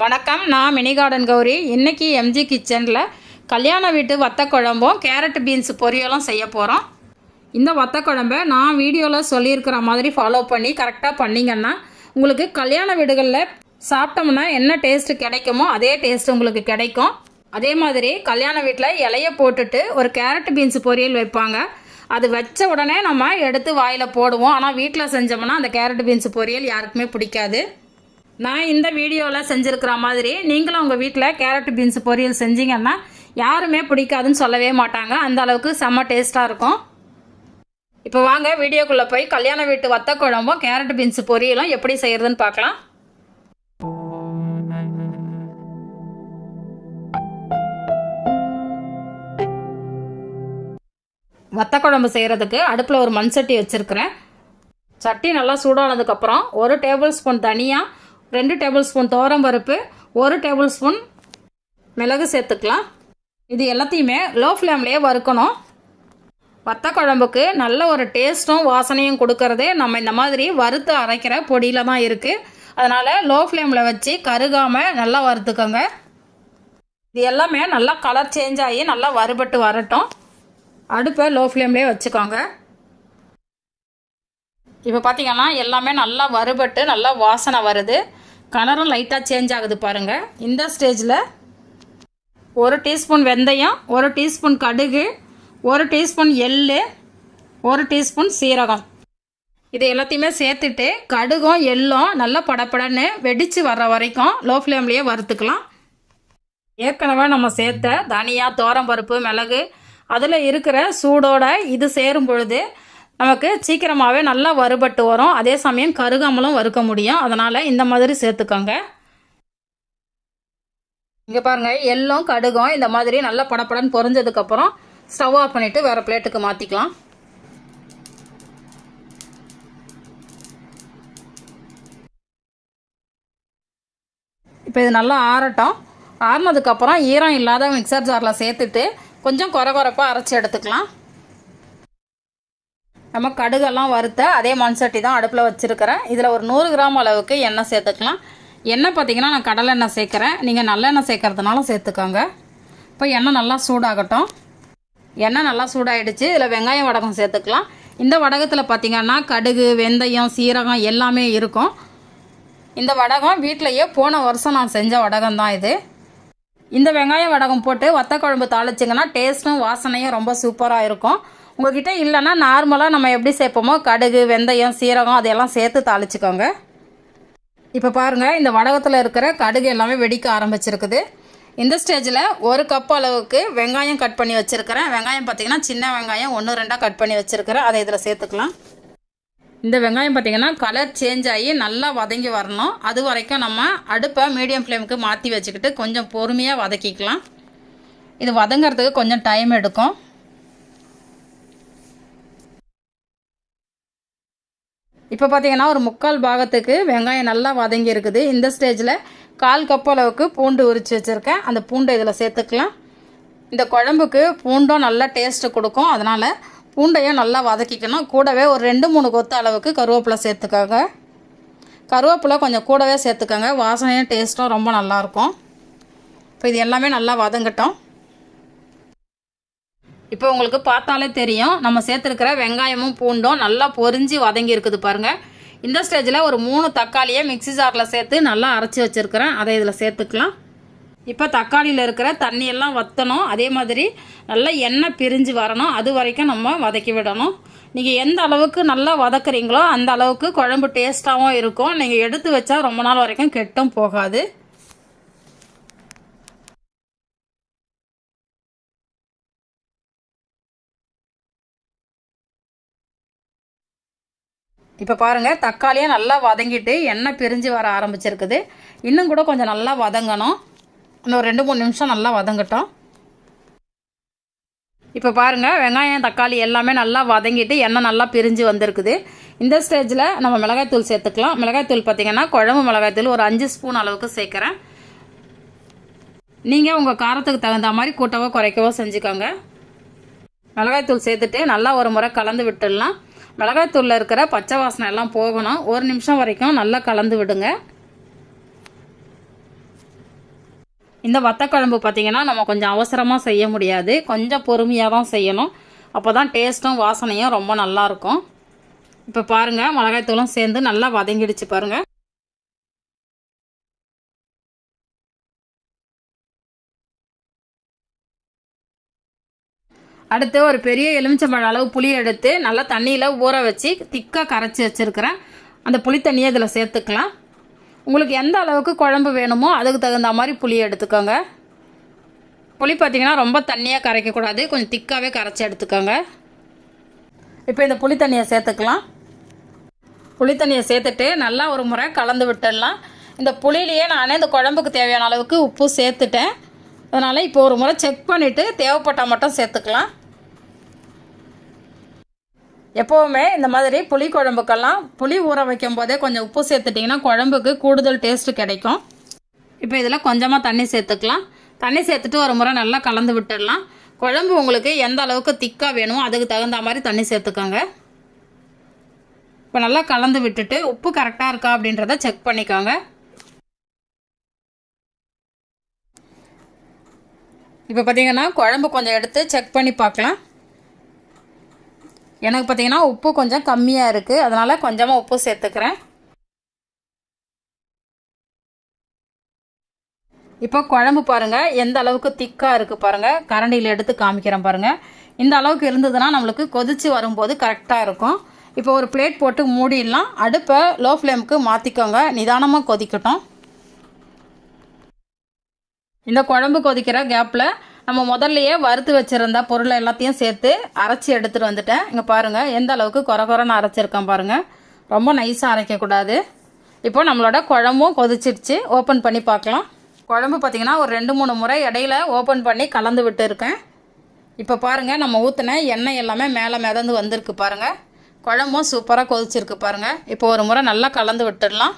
வணக்கம் நான் mini garden Gowri. இன்றைக்கி எம்ஜி கிச்சனில் கல்யாண வீட்டு வத்த குழம்பும் கேரட் பீன்ஸ் பொரியலும் செய்ய போகிறோம் இந்த வத்த குழம்பை நான் வீடியோவில் சொல்லியிருக்கிற மாதிரி ஃபாலோ பண்ணி கரெக்டாக பண்ணிங்கன்னா உங்களுக்கு கல்யாண வீடுகளில் சாப்பிட்டோம்னா என்ன டேஸ்ட்டு கிடைக்குமோ அதே டேஸ்ட் உங்களுக்கு கிடைக்கும். அதே மாதிரி கல்யாண வீட்டில் இலைய போட்டுட்டு ஒரு கேரட் பீன்ஸ் பொரியல் வைப்பாங்க. அது வச்ச உடனே நம்ம எடுத்து வாயில் போடுவோம். ஆனால் வீட்டில் செஞ்சோம்னா அந்த கேரட் பீன்ஸ் பொரியல் யாருக்குமே பிடிக்காது. நான் இந்த வீடியோவில் செஞ்சுருக்கிற மாதிரி நீங்களும் உங்கள் வீட்டில் கேரட் பீன்ஸ் பொரியல் செஞ்சீங்கன்னா யாருமே பிடிக்காதுன்னு சொல்லவே மாட்டாங்க. அந்த அளவுக்கு செம்ம டேஸ்ட்டாக இருக்கும். இப்போ வாங்க வீடியோக்குள்ளே போய் கல்யாண வீட்டு வத்த குழம்பும் கேரட் பீன்ஸ் பொரியலும் எப்படி செய்கிறதுன்னு பார்க்கலாம். வத்த குழம்பு செய்கிறதுக்கு அடுப்பில் ஒரு மண் சட்டி வச்சுருக்கிறேன். சட்டி நல்லா சூடானதுக்கப்புறம் ஒரு டேபிள் ஸ்பூன் தனியாக ரெண்டு டேபிள் ஸ்பூன் பருப்பு ஒரு டேபிள் ஸ்பூன் மிளகு சேர்த்துக்கலாம். இது எல்லாத்தையுமே லோ ஃப்ளேம்லேயே வறுக்கணும். வத்த குழம்புக்கு நல்ல ஒரு டேஸ்ட்டும் வாசனையும் கொடுக்கறதே நம்ம இந்த மாதிரி வறுத்து அரைக்கிற பொடியில் தான் இருக்குது அதனால் லோ ஃப்ளேமில் வச்சு கருகாமல் நல்லா வறுத்துக்கோங்க. இது எல்லாமே நல்லா கலர் சேஞ்ச் ஆகி நல்லா வறுபட்டு வரட்டும். அடுப்பை லோ ஃப்ளேம்லேயே வச்சுக்கோங்க. இப்போ பார்த்திங்கன்னா எல்லாமே நல்லா வறுபட்டு நல்லா வாசனை வருது. கலரும் லைட்டாக சேஞ்ச் ஆகுது பாருங்கள் இந்த ஸ்டேஜில் ஒரு டீஸ்பூன் வெந்தயம் ஒரு டீஸ்பூன் கடுகு ஒரு டீஸ்பூன் எள்ளு ஒரு டீஸ்பூன் சீரகம். இது எல்லாத்தையுமே சேர்த்துட்டு கடுகும் எள்ளும் நல்லா படப்படன்னு வெடித்து வர்ற வரைக்கும் லோ ஃப்ளேம்லேயே வறுத்துக்கலாம். ஏற்கனவே நம்ம சேர்த்த தனியாக பருப்பு மிளகு அதில் இருக்கிற சூடோட இது சேரும் பொழுது நமக்கு சீக்கிரமாகவே நல்லா வறுபட்டு வரும். அதே சமயம் கருகாமலும் வறுக்க முடியும். அதனால் இந்த மாதிரி சேர்த்துக்கோங்க. இங்கே பாருங்கள் எள்ளும் கடுகும் இந்த மாதிரி நல்லா படப்படன்னு பொரிஞ்சதுக்கப்புறம் ஸ்டவ் ஆஃப் பண்ணிவிட்டு வேறு பிளேட்டுக்கு மாற்றிக்கலாம் இப்போ இது நல்லா ஆறட்டும். ஆறினதுக்கப்புறம் ஈரம் இல்லாத மிக்சர் ஜாரில் சேர்த்துட்டு கொஞ்சம் குறை குறைப்பாக அரைச்சி எடுத்துக்கலாம். நம்ம கடுகெல்லாம் வறுத்த அதே மண் சட்டி தான் அடுப்பில் வச்சுருக்கிறேன். இதில் ஒரு நூறு கிராம் அளவுக்கு எண்ணெய் சேர்த்துக்கலாம். எண்ணெய் பார்த்தீங்கன்னா நான் கடலெண்ணெய் சேர்க்குறேன். நீங்கள் நல்லெண்ணெய் சேர்க்கறதுனால சேர்த்துக்கோங்க. இப்போ எண்ணெய் நல்லா சூடாகட்டும். எண்ணெய் நல்லா சூடாகிடுச்சு இதில் வெங்காயம் வடகம் சேர்த்துக்கலாம். இந்த வடகத்தில் பார்த்தீங்கன்னா கடுகு வெந்தயம் சீரகம் எல்லாமே இருக்கும். இந்த வடகம் வீட்டிலையே போன வருஷம் நான் செஞ்ச வடகம் தான் இது. இந்த வெங்காயம் வடகம் போட்டு வத்த குழம்பு தாளிச்சிங்கன்னா டேஸ்ட்டும் வாசனையும் ரொம்ப சூப்பராக இருக்கும். உங்ககிட்ட இல்லைன்னா நார்மலாக நம்ம எப்படி சேர்ப்போமோ? கடுகு வெந்தயம் சீரகம் அதையெல்லாம் சேர்த்து தாளிச்சுக்கோங்க. இப்போ பாருங்கள் இந்த வடகத்தில் இருக்கிற கடுகு எல்லாமே வெடிக்க ஆரம்பிச்சிருக்குது. இந்த ஸ்டேஜில் ஒரு கப் அளவுக்கு வெங்காயம் கட் பண்ணி வச்சுருக்கிறேன். வெங்காயம் பார்த்திங்கன்னா சின்ன வெங்காயம் ஒன்று ரெண்டாக கட் பண்ணி வச்சுருக்கிறேன். அதை இதில் சேர்த்துக்கலாம். இந்த வெங்காயம் பார்த்திங்கன்னா கலர் சேஞ்ச் ஆகி நல்லா வதங்கி வரணும். அது வரைக்கும் நம்ம அடுப்பை மீடியம் ஃப்ளேமுக்கு மாற்றி வச்சுக்கிட்டு கொஞ்சம் பொறுமையாக வதக்கிக்கலாம். இது வதங்கிறதுக்கு கொஞ்சம் டைம் எடுக்கும். இப்போ பார்த்தீங்கன்னா ஒரு முக்கால் பாகத்துக்கு வெங்காயம் நல்லா வதங்கி இருக்குது. இந்த ஸ்டேஜில் கால் கப் அளவுக்கு பூண்டு உரித்து வச்சுருக்கேன். அந்த பூண்டை இதில் சேர்த்துக்கலாம். இந்த குழம்புக்கு பூண்டும் நல்லா டேஸ்ட்டு கொடுக்கும். அதனால் பூண்டையும் நல்லா வதக்கிக்கணும். கூடவே ஒரு ரெண்டு மூணு கொத்து அளவுக்கு கருவேப்பிலை சேர்த்துக்கோங்க. கருவேப்பிலை கொஞ்சம் கூடவே சேர்த்துக்கோங்க. வாசனையும் டேஸ்ட்டும் ரொம்ப நல்லாயிருக்கும் இப்போ இது எல்லாமே நல்லா வதங்கட்டும். இப்போ உங்களுக்கு பார்த்தாலே தெரியும். நம்ம சேர்த்துருக்கிற வெங்காயமும் பூண்டும் நல்லா பொரிஞ்சு வதங்கி இருக்குது பாருங்கள் இந்த ஸ்டேஜில் ஒரு மூணு தக்காளியை மிக்சி ஜாரில் சேர்த்து நல்லா அரைச்சி வச்சுருக்கிறேன். அதை இதில் சேர்த்துக்கலாம். இப்போ தக்காளியில் இருக்கிற தண்ணியெல்லாம் வற்றணும் அதே மாதிரி நல்லா எண்ணெய் பிரிஞ்சு வரணும். அது வரைக்கும் நம்ம வதக்கி விடணும். நீங்கள் எந்த அளவுக்கு நல்லா வதக்குறீங்களோ அந்த அளவுக்கு குழம்பு டேஸ்ட்டாகவும் இருக்கும். நீங்கள் எடுத்து வச்சா ரொம்ப நாள் வரைக்கும் கெட்டும் போகாது. இப்போ பாருங்கள் தக்காளியை நல்லா வதங்கிட்டு எண்ணெய் பிரிஞ்சு வர ஆரம்பிச்சிருக்குது. இன்னும் கூட கொஞ்சம் நல்லா வதங்கணும். இன்னும் ரெண்டு மூணு நிமிஷம் நல்லா வதங்கட்டும். இப்போ பாருங்கள் வெங்காயம் தக்காளி எல்லாமே நல்லா வதங்கிட்டு எண்ணெய் நல்லா பிரிஞ்சு வந்திருக்குது. இந்த ஸ்டேஜில் நம்ம மிளகாய்த்தூள் சேர்த்துக்கலாம். மிளகாய்த்தூள் பார்த்திங்கன்னா குழம்பு மிளகாய்த்தூள் ஒரு அஞ்சு ஸ்பூன் அளவுக்கு சேர்க்குறேன். நீங்கள் உங்கள் காரத்துக்கு தகுந்த மாதிரி கூட்டவோ குறைக்கவோ செஞ்சுக்கோங்க. மிளகாய்த்தூள் சேர்த்துட்டு நல்லா ஒரு முறை கலந்து விட்டுடலாம். மிளகாய்த்தூளில் இருக்கிற பச்சை வாசனை எல்லாம் போகணும். ஒரு நிமிஷம் வரைக்கும் நல்லா கலந்து விடுங்க. இந்த வத்தக்குழம்பு பார்த்திங்கன்னா நம்ம கொஞ்சம் அவசரமாக செய்ய முடியாது. கொஞ்சம் பொறுமையாக தான் செய்யணும். அப்போ தான் டேஸ்ட்டும் வாசனையும் ரொம்ப நல்லாயிருக்கும் இப்போ பாருங்கள் மிளகாய்த்தூளும் சேர்ந்து நல்லா வதங்கிடுச்சு பாருங்கள் அடுத்து ஒரு பெரிய எலுமிச்சம்பழம் அளவு புளி எடுத்து நல்லா தண்ணியில் ஊற வச்சு திக்காக கரைச்சி வச்சுருக்கிறேன். அந்த புளி தண்ணியை இதில் சேர்த்துக்கலாம். உங்களுக்கு எந்த அளவுக்கு குழம்பு வேணுமோ அதுக்கு தகுந்த மாதிரி புளி எடுத்துக்கோங்க. புளி பார்த்திங்கன்னா ரொம்ப தண்ணியாக கரைக்கக்கூடாது கொஞ்சம் திக்காகவே கரைச்சி எடுத்துக்கோங்க. இப்போ இந்த புளி தண்ணியை சேர்த்துக்கலாம். புளி தண்ணியை சேர்த்துட்டு நல்லா ஒரு முறை கலந்து விட்டுடலாம். இந்த புளியிலேயே நானே இந்த குழம்புக்கு தேவையான அளவுக்கு உப்பு சேர்த்துட்டேன். அதனால் இப்போ ஒரு முறை செக் பண்ணிவிட்டு தேவைப்பட்டால் மட்டும் சேர்த்துக்கலாம். எப்போவுமே இந்த மாதிரி புளி குழம்புக்கெல்லாம் புளி ஊற வைக்கும் போதே கொஞ்சம் உப்பு சேர்த்துட்டிங்கன்னா குழம்புக்கு கூடுதல் டேஸ்ட்டு கிடைக்கும். இப்போ இதில் கொஞ்சமாக தண்ணி சேர்த்துக்கலாம். தண்ணி சேர்த்துட்டு ஒரு முறை நல்லா கலந்து விட்டுடலாம். குழம்பு உங்களுக்கு எந்த அளவுக்கு திக்காக வேணுமோ அதுக்கு தகுந்த மாதிரி தண்ணி சேர்த்துக்கோங்க. இப்போ நல்லா கலந்து விட்டுட்டு உப்பு கரெக்டாக இருக்கா அப்படின்றத செக் பண்ணிக்கோங்க. இப்போ பார்த்தீங்கன்னா குழம்பு கொஞ்சம் எடுத்து செக் பண்ணி பார்க்கலாம். எனக்கு பார்த்தீங்கன்னா உப்பு கொஞ்சம் கம்மியாக இருக்குது அதனால் கொஞ்சமாக உப்பு சேர்த்துக்கிறேன். இப்போ குழம்பு பாருங்கள் எந்த அளவுக்கு திக்காக இருக்குது பாருங்கள் கரண்டியில் எடுத்து காமிக்கிறேன் பாருங்கள் இந்த அளவுக்கு இருந்ததுன்னா நம்மளுக்கு கொதித்து வரும்போது கரெக்டாக இருக்கும். இப்போ ஒரு பிளேட் போட்டு மூடிடலாம். அடுப்பை லோ ஃப்ளேமுக்கு மாற்றிக்கோங்க நிதானமாக கொதிக்கட்டும். இந்த குழம்பு கொதிக்கிற கேப்பில் நம்ம முதல்லையே வறுத்து வச்சுருந்த பொருளை எல்லாத்தையும் சேர்த்து அரைச்சி எடுத்துகிட்டு வந்துட்டேன். இங்கே பாருங்கள் எந்த அளவுக்கு குறை குறைன்னு அரைச்சிருக்கேன் பாருங்கள் ரொம்ப நைஸாக அரைக்கக்கூடாது இப்போ நம்மளோட குழம்பும் கொதிச்சிடுச்சு ஓப்பன் பண்ணி பார்க்கலாம். குழம்பு பார்த்திங்கன்னா ஒரு ரெண்டு மூணு முறை இடையில ஓப்பன் பண்ணி கலந்து விட்டு இருக்கேன். இப்போ பாருங்கள் நம்ம ஊற்றின எண்ணெய் எல்லாமே மேலே மிதந்து வந்திருக்கு பாருங்கள் குழம்பும் சூப்பராக கொதிச்சிருக்கு பாருங்கள் இப்போ ஒரு முறை நல்லா கலந்து விட்டுடலாம்.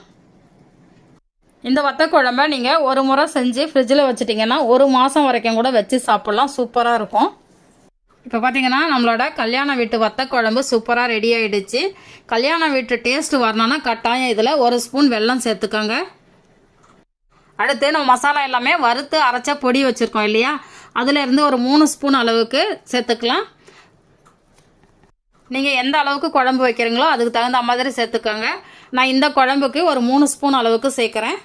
இந்த வத்த குழம்ப நீங்கள் ஒரு முறை செஞ்சு ஃப்ரிட்ஜில் வச்சுட்டிங்கன்னா ஒரு மாதம் வரைக்கும் கூட வச்சு சாப்பிட்லாம். சூப்பராக இருக்கும். இப்போ பார்த்தீங்கன்னா நம்மளோட கல்யாண வீட்டு வத்த குழம்பு சூப்பராக ரெடி ஆகிடுச்சு கல்யாண வீட்டு டேஸ்ட் வரணும்னா கட்டாயம் இதில் ஒரு ஸ்பூன் வெல்லம் சேர்த்துக்கோங்க. அடுத்து நம்ம மசாலா எல்லாமே வறுத்து அரைச்ச பொடி வச்சுருக்கோம் இல்லையா? அதிலேருந்து ஒரு மூணு ஸ்பூன் அளவுக்கு சேர்த்துக்கலாம். நீங்கள் எந்த அளவுக்கு குழம்பு வைக்கிறீங்களோ அதுக்கு தகுந்த மாதிரி சேர்த்துக்கோங்க. நான் இந்த குழம்புக்கு ஒரு மூணு ஸ்பூன் அளவுக்கு சேர்க்குறேன்.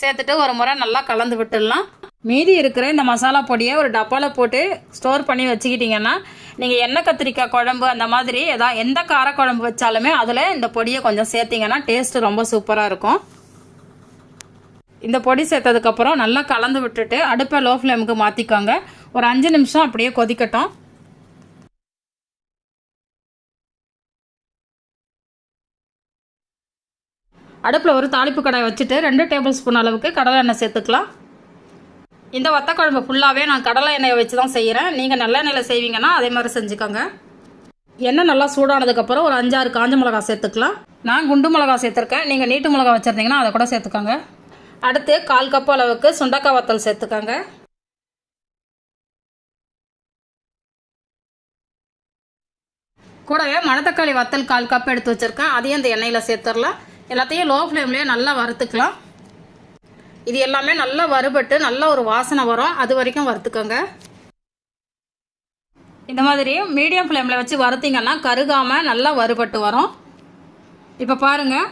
சேர்த்துட்டு ஒரு முறை நல்லா கலந்து விட்டுடலாம். மீதி இருக்கிற இந்த மசாலா பொடியை ஒரு டப்பாவில் போட்டு ஸ்டோர் பண்ணி வச்சுக்கிட்டிங்கன்னா நீங்கள் எண்ணெய் கத்திரிக்காய் குழம்பு அந்த மாதிரி எதா எந்த கார குழம்பு வச்சாலுமே அதில் இந்த பொடியை கொஞ்சம் சேர்த்திங்கன்னா டேஸ்ட்டு ரொம்ப சூப்பராக இருக்கும். இந்த பொடி சேர்த்ததுக்கப்புறம் நல்லா கலந்து விட்டுட்டு அடுப்பை லோ ஃப்ளேமுக்கு மாற்றிக்கோங்க ஒரு அஞ்சு நிமிஷம் அப்படியே கொதிக்கட்டும். அடுப்பில் ஒரு தாளிப்பு கடாய் வச்சுட்டு ரெண்டு டேபிள் ஸ்பூன் அளவுக்கு கடலை எண்ணெய் சேர்த்துக்கலாம். இந்த வத்த குழம்பு ஃபுல்லாகவே நான் கடலை எண்ணெயை வச்சு தான் செய்கிறேன் நீங்கள் நல்ல எண்ணெயில் செய்வீங்கன்னா அதே மாதிரி செஞ்சுக்கோங்க. எண்ணெய் நல்லா சூடானதுக்கப்புறம் ஒரு அஞ்சாறு காஞ்ச மிளகா சேர்த்துக்கலாம். நான் குண்டு மிளகா சேர்த்துருக்கேன். நீங்கள் நீட்டு மிளகா வச்சுருந்தீங்கன்னா அதை கூட சேர்த்துக்கோங்க. அடுத்து கால் கப் அளவுக்கு சுண்டக்காய் வத்தல் சேர்த்துக்கோங்க. கூடவே மணத்தக்காளி வத்தல் கால் கப் எடுத்து வச்சுருக்கேன். அதையும் இந்த எண்ணெயில் சேர்த்துடலாம். எல்லாத்தையும் லோ ஃப்ளேம்லேயே நல்லா வறுத்துக்கலாம். இது எல்லாமே நல்லா வறுபட்டு நல்ல ஒரு வாசனை வரும். அது வரைக்கும் வறுத்துக்கோங்க. இந்த மாதிரி மீடியம் ஃப்ளேமில் வச்சு வறுத்திங்கன்னா கருகாமல் நல்லா வறுபட்டு வரும். இப்போ பாருங்கள்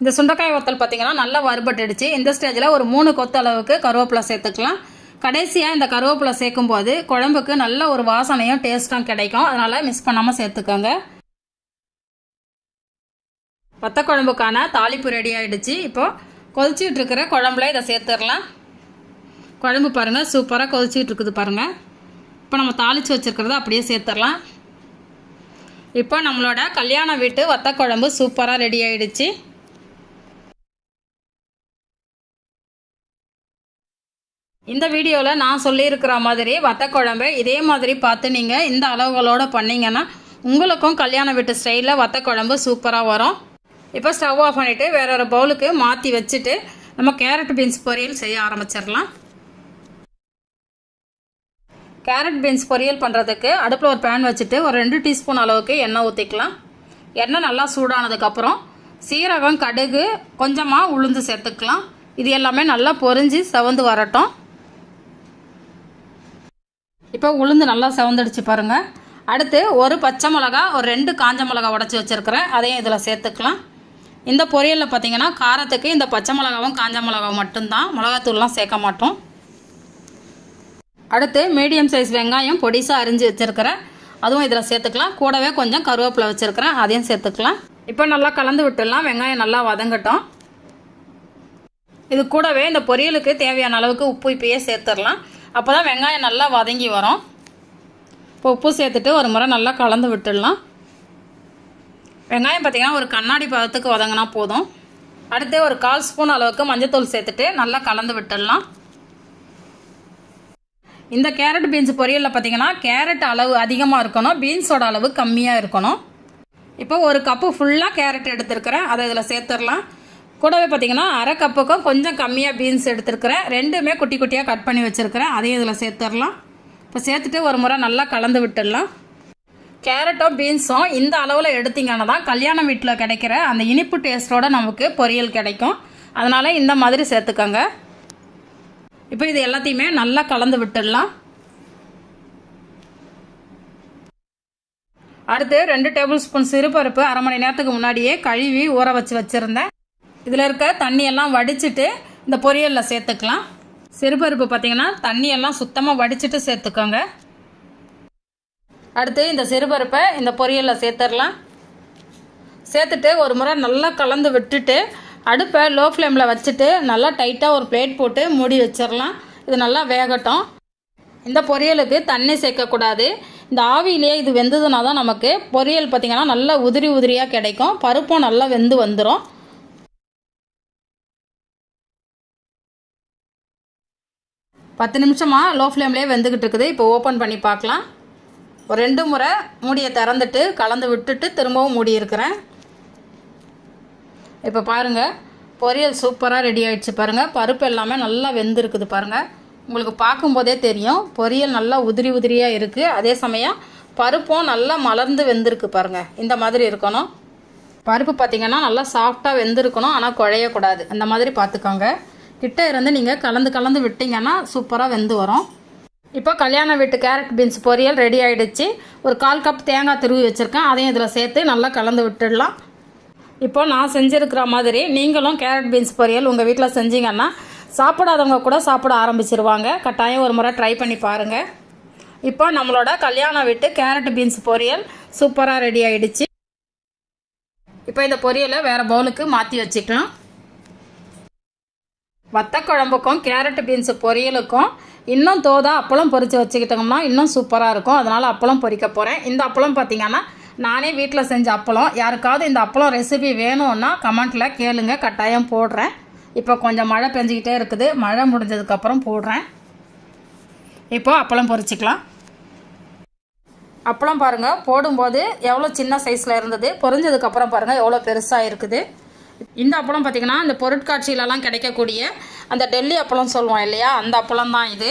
இந்த சுண்டைக்காய் வத்தல் பார்த்திங்கன்னா நல்லா வறுபட்டுடுச்சு. இந்த ஸ்டேஜில் ஒரு மூணு கொத்து அளவுக்கு கருவேப்பிலை சேர்த்துக்கலாம். கடைசியாக இந்த கருவேப்பிலை சேர்க்கும்போது குழம்புக்கு நல்ல ஒரு வாசனையும் டேஸ்ட்டும் கிடைக்கும். அதனால் மிஸ் பண்ணாமல் சேர்த்துக்கோங்க. வத்த குழம்புக்கான தாளிப்பு ரெடி ஆகிடுச்சு இப்போது கொதிச்சிக்கிட்டு இருக்கிற குழம்புல இதை சேர்த்துடலாம். குழம்பு பாருங்கள் சூப்பராக கொதிச்சிக்கிட்டு இருக்குது பாருங்கள் இப்போ நம்ம தாளித்து வச்சுருக்கிறத அப்படியே சேர்த்துடலாம். இப்போ நம்மளோட கல்யாண வீட்டு வத்த குழம்பு சூப்பராக ரெடி ஆகிடுச்சு இந்த வீடியோவில் நான் சொல்லியிருக்கிற மாதிரி வத்த குழம்பு இதே மாதிரி பார்த்து நீங்கள் இந்த அளவுகளோடு பண்ணிங்கன்னா உங்களுக்கும் கல்யாண வீட்டு ஸ்டைலில் வத்த குழம்பு சூப்பராக வரும். இப்போ ஸ்டவ் ஆஃப் பண்ணிவிட்டு வேற ஒரு பவுலுக்கு மாற்றி வச்சுட்டு நம்ம கேரட் பீன்ஸ் பொரியல் செய்ய ஆரம்பிச்சிடலாம். கேரட் பீன்ஸ் பொரியல் பண்ணுறதுக்கு அடுப்பில் ஒரு பேன் வச்சுட்டு ஒரு ரெண்டு டீஸ்பூன் அளவுக்கு எண்ணெய் ஊற்றிக்கலாம் எண்ணெய் நல்லா சூடானதுக்கப்புறம் சீரகம் கடுகு கொஞ்சமாக உளுந்து சேர்த்துக்கலாம். இது எல்லாமே நல்லா பொரிஞ்சு செவந்து வரட்டும். இப்போ உளுந்து நல்லா செவந்துடுச்சு பாருங்கள் அடுத்து ஒரு பச்சை மிளகா ஒரு ரெண்டு காஞ்ச மிளகா உடச்சி வச்சுருக்கிறேன். அதையும் இதில் சேர்த்துக்கலாம். இந்த பொரியலில் பார்த்தீங்கன்னா காரத்துக்கு இந்த பச்சை மிளகாவும் காஞ்ச மிளகாவும் மட்டும்தான். மிளகாத்தூள்லாம் சேர்க்க மாட்டோம். அடுத்து மீடியம் சைஸ் வெங்காயம் பொடிசாக அரிஞ்சு வச்சுருக்கிறேன் அதுவும் இதில் சேர்த்துக்கலாம். கூடவே கொஞ்சம் கருவேப்பிலை வச்சுருக்கிறேன். அதையும் சேர்த்துக்கலாம். இப்போ நல்லா கலந்து விட்டுடலாம். வெங்காயம் நல்லா வதங்கட்டும். இது கூடவே இந்த பொரியலுக்கு தேவையான அளவுக்கு உப்பு இப்பயே சேர்த்துடலாம். அப்போ தான் வெங்காயம் நல்லா வதங்கி வரும். இப்போ உப்பு சேர்த்துட்டு ஒரு முறை நல்லா கலந்து விட்டுடலாம். வெங்காயம் பார்த்திங்கன்னா ஒரு கண்ணாடி பதத்துக்கு வதங்கினா போதும். அடுத்து ஒரு கால் ஸ்பூன் அளவுக்கு மஞ்சத்தூள் சேர்த்துட்டு நல்லா கலந்து விட்டுடலாம். இந்த கேரட் பீன்ஸ் பொரியலில் பார்த்தீங்கன்னா கேரட் அளவு அதிகமாக இருக்கணும் பீன்ஸோட அளவு கம்மியாக இருக்கணும். இப்போ ஒரு கப்பு ஃபுல்லாக கேரட் எடுத்துருக்கிறேன் அதை இதில் சேர்த்துடலாம். கூடவே பார்த்தீங்கன்னா அரை கப்புக்கும் கொஞ்சம் கம்மியாக பீன்ஸ் எடுத்துருக்கிறேன். ரெண்டுமே குட்டி குட்டியாக கட் பண்ணி வச்சுருக்கிறேன் அதையும் இதில் சேர்த்துடலாம். இப்போ சேர்த்துட்டு ஒரு முறை நல்லா கலந்து விட்டுடலாம். கேரட்டும் பீன்ஸும் இந்த அளவில் எடுத்திங்கன்னா தான் கல்யாண வீட்டில் கிடைக்கிற அந்த இனிப்பு டேஸ்ட்டோட நமக்கு பொரியல் கிடைக்கும். அதனால் இந்த மாதிரி சேர்த்துக்கோங்க. இப்போ இது எல்லாத்தையுமே நல்லா கலந்து விட்டுடலாம். அடுத்து ரெண்டு டேபிள் ஸ்பூன் சிறுபருப்பு அரை மணி நேரத்துக்கு முன்னாடியே கழுவி ஊற வச்சு வச்சுருந்தேன். இதில் இருக்க தண்ணியெல்லாம் வடிச்சிட்டு இந்த பொரியலில் சேர்த்துக்கலாம். சிறுபருப்பு பார்த்தீங்கன்னா தண்ணியெல்லாம் சுத்தமாக வடிச்சிட்டு சேர்த்துக்கோங்க. அடுத்து இந்த சிறுபருப்பை இந்த பொரியலில் சேர்த்துடலாம். சேர்த்துட்டு ஒரு முறை நல்லா கலந்து விட்டுட்டு அடுப்பை லோ ஃப்ளேமில் வச்சுட்டு நல்லா டைட்டாக ஒரு பிளேட் போட்டு மூடி வச்சிடலாம். இது நல்லா வேகட்டும். இந்த பொரியலுக்கு தண்ணி சேர்க்கக்கூடாது. இந்த ஆவியிலேயே இது வெந்ததுனா தான் நமக்கு பொரியல் பார்த்திங்கன்னா நல்லா உதிரி உதிரியாக கிடைக்கும். பருப்பும் நல்லா வெந்து வந்துடும் பத்து நிமிஷமாக லோ ஃப்ளேம்லேயே வெந்துக்கிட்டு இருக்குது. இப்போ ஓப்பன் பண்ணி பார்க்கலாம். ஒரு ரெண்டு முறை மூடியை திறந்துட்டு கலந்து விட்டுட்டு திரும்பவும் மூடி இருக்கிறேன். இப்போ பாருங்கள் பொரியல் சூப்பராக ரெடி ஆகிடுச்சு பாருங்கள் பருப்பு எல்லாமே நல்லா வெந்திருக்குது பாருங்கள் உங்களுக்கு பார்க்கும்போதே தெரியும் பொரியல் நல்லா உதிரி உதிரியாக இருக்குது அதே சமயம் பருப்பும் நல்லா மலர்ந்து வெந்திருக்கு பாருங்கள் இந்த மாதிரி இருக்கணும். பருப்பு பார்த்திங்கன்னா நல்லா சாஃப்டாக வெந்திருக்கணும் ஆனால் குழையக்கூடாது. அந்த மாதிரி பார்த்துக்கோங்க. கிட்டே இருந்து நீங்கள் கலந்து கலந்து விட்டிங்கன்னா சூப்பராக வெந்து வரும். இப்போ கல்யாண வீட்டு கேரட் பீன்ஸ் பொரியல் ரெடி ஆகிடுச்சு ஒரு கால் கப் தேங்காய் துருவி வச்சுருக்கேன். அதையும் இதில் சேர்த்து நல்லா கலந்து விட்டுடலாம். இப்போ நான் செஞ்சுருக்கிற மாதிரி நீங்களும் கேரட் பீன்ஸ் பொரியல் உங்கள் வீட்டில் செஞ்சீங்கன்னா சாப்பிடாதவங்க கூட சாப்பிட ஆரம்பிச்சிருவாங்க. கட்டாயம் ஒரு முறை ட்ரை பண்ணி பாருங்கள் இப்போ நம்மளோட கல்யாண வீட்டு கேரட் பீன்ஸ் பொரியல் சூப்பராக ரெடி ஆகிடுச்சு இப்போ இந்த பொரியலை வேறு பவுலுக்கு மாற்றி வச்சுக்கலாம். வத்த குழம்புக்கும் கேரட் பீன்ஸ் பொரியலுக்கும் இன்னும் தோதா அப்பளம் பொரித்து வச்சுக்கிட்டோம்னா இன்னும் சூப்பராக இருக்கும். அதனால் அப்பளம் பொரிக்க போகிறேன் இந்த அப்பளம் பார்த்திங்கன்னா நானே வீட்டில் செஞ்ச அப்பளம். யாருக்காவது இந்த அப்பளம் ரெசிபி வேணும்னா கமெண்ட்டில் கேளுங்க. கட்டாயம் போடுறேன். இப்போ கொஞ்சம் மழை பெஞ்சிக்கிட்டே இருக்குது. மழை முடிஞ்சதுக்கப்புறம் போடுறேன். இப்போது அப்பளம் பொரிச்சிக்கலாம். அப்பளம் பாருங்கள் போடும்போது எவ்வளோ சின்ன சைஸில் இருந்தது பொரிஞ்சதுக்கப்புறம் பாருங்கள் எவ்வளோ பெருசாக இருக்குது. இந்த அப்பளம் பார்த்திங்கன்னா இந்த பொருட்காட்சியிலலாம் கிடைக்கக்கூடிய அந்த டெல்லி அப்பளம் சொல்லுவோம் இல்லையா? அந்த அப்பளம் தான் இது.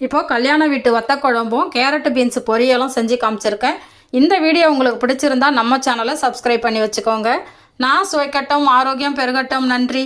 இப்போ கல்யாண வீட்டு வத்த குழம்பும் கேரட் பீன்ஸ் பொரியலும் செஞ்சு காமிச்சிருக்கேன். இந்த வீடியோ உங்களுக்கு பிடிச்சிருந்தா நம்ம சேனலை சப்ஸ்கிரைப் பண்ணி வச்சுக்கோங்க. நான் சுவைக்கட்டும் ஆரோக்கியம் பெருகட்டும். நன்றி.